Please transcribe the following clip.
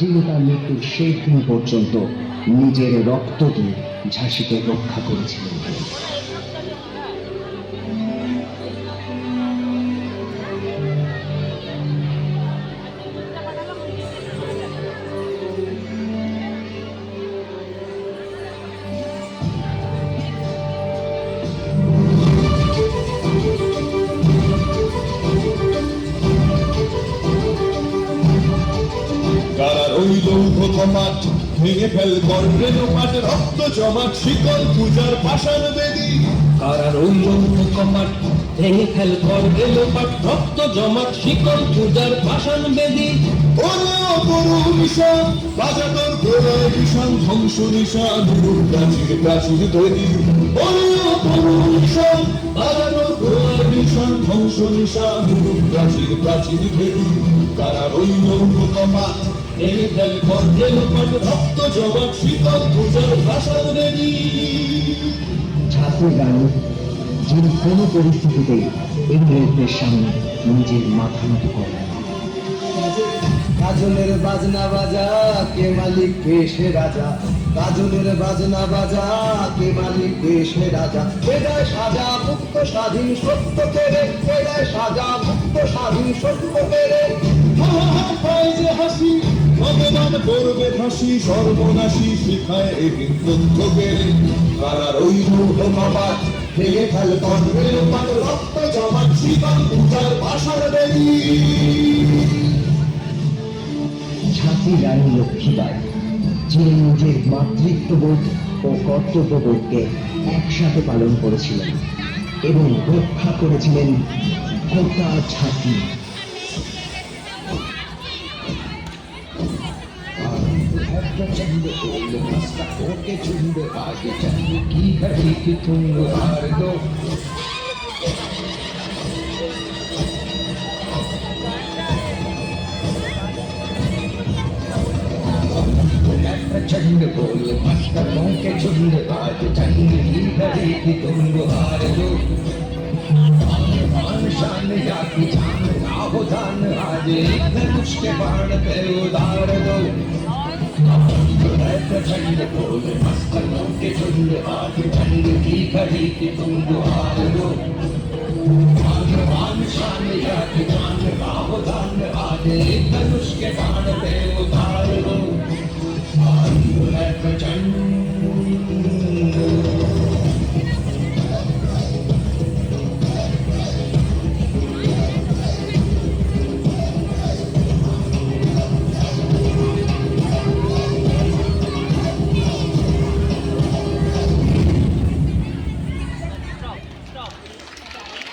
যিনি তার মৃত্যুর শেষ দিন পর্যন্ত নিজের রক্ত দিয়ে ঝাঁসিকে রক্ষা করেছিলেন কারা রইল প্রথমাট ভেঙে ফেল গর্বে লোপাট রক্ত জমাট, শিকল পূজার পাষাণ বেদী কারা রইল কপাট ভেঙে ফেল কর গেল রক্ত জমাট, শিকল পূজার পাষাণ বেদী ওরে ও গরু বাজা কর গেল রক্ত যিনি কোনো পরিস্থিতিতেই ইংরেজদের সামনে নিজের মাথা নত করেন। কাজলের বাজনা বাজা কে মালিক কে সে রাজা? কাজলের বাজনা বাজা কে মালিক কে সে রাজা? বেদায় সাজা মুক্ত স্বাধীন সত্য কেড়ে বেদায় সাজা মুক্ত স্বাধীন সত্য কেড়ে ভগবান করবে ফাঁসি, সর্বনাশী শিখায় এই তথ্য বেড়ে কারা রইল প্রমাবাদ ভেঙে ফেল কর্মের পাত রক্ত জমা জীবন পূজার ভাষার দেবী ছাত্রী রানী লক্ষ্মীবাই যিনি নিজের মাতৃত্ববোধ ও কর্তব্যবোধকে একসাথে পালন করেছিলেন এবং রক্ষা করেছিলেন গোটা के चंद बोल मस्तकों के झुंड आगे चंदे की हरी की तुम उतार दो चंद बोल मस्तकों के झुंड बाज चंद की घड़ी की तुम गुहार दो शान या की जान ना हो जान आज एक धनुष के बाण पे उधार दो प्रचंड बोल मस्तकों के झुंड आज चंद की घड़ी की तुम हार दो मान शान या की जान राहो आज